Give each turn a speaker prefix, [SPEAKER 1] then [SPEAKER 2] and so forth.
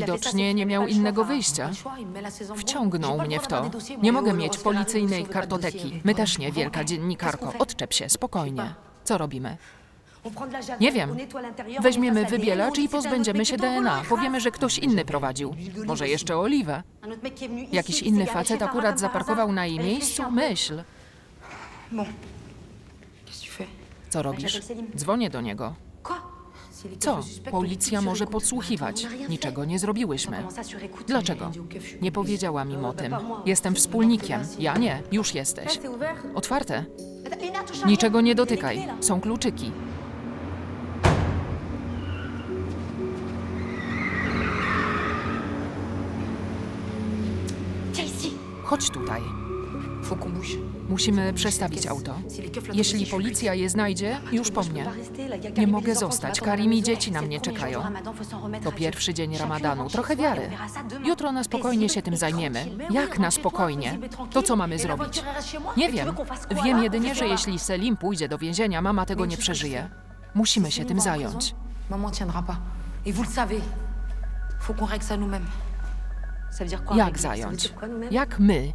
[SPEAKER 1] Widocznie nie miał innego wyjścia. Wciągnął mnie w to. Nie mogę mieć policyjnej kartoteki. My też nie, wielka dziennikarko. Odczep się, spokojnie. Co robimy? Nie wiem. Weźmiemy wybielacz i pozbędziemy się DNA. Powiemy, że ktoś inny prowadził. Może jeszcze Oliwę. Jakiś inny facet akurat zaparkował na jej miejscu? Myśl. Co robisz? Dzwonię do niego. Co? Policja może podsłuchiwać. Niczego nie zrobiłyśmy. Dlaczego? Nie powiedziałam im o tym. Jestem wspólnikiem. Ja nie. Już jesteś. Otwarte. Niczego nie dotykaj. Są kluczyki. Chodź tutaj. Musimy przestawić auto. Jeśli policja je znajdzie, już po mnie. Nie mogę zostać. Karim i dzieci na mnie czekają. To pierwszy dzień ramadanu. Trochę wiary. Jutro na spokojnie się tym zajmiemy. Jak na spokojnie? To co mamy zrobić? Nie wiem. Wiem jedynie, że jeśli Selim pójdzie do więzienia, mama tego nie przeżyje. Musimy się tym zająć.
[SPEAKER 2] Maman tiendra pas. Et vous le savez. Faut qu'on règle ça nous-mêmes.
[SPEAKER 1] Jak zająć? Jak my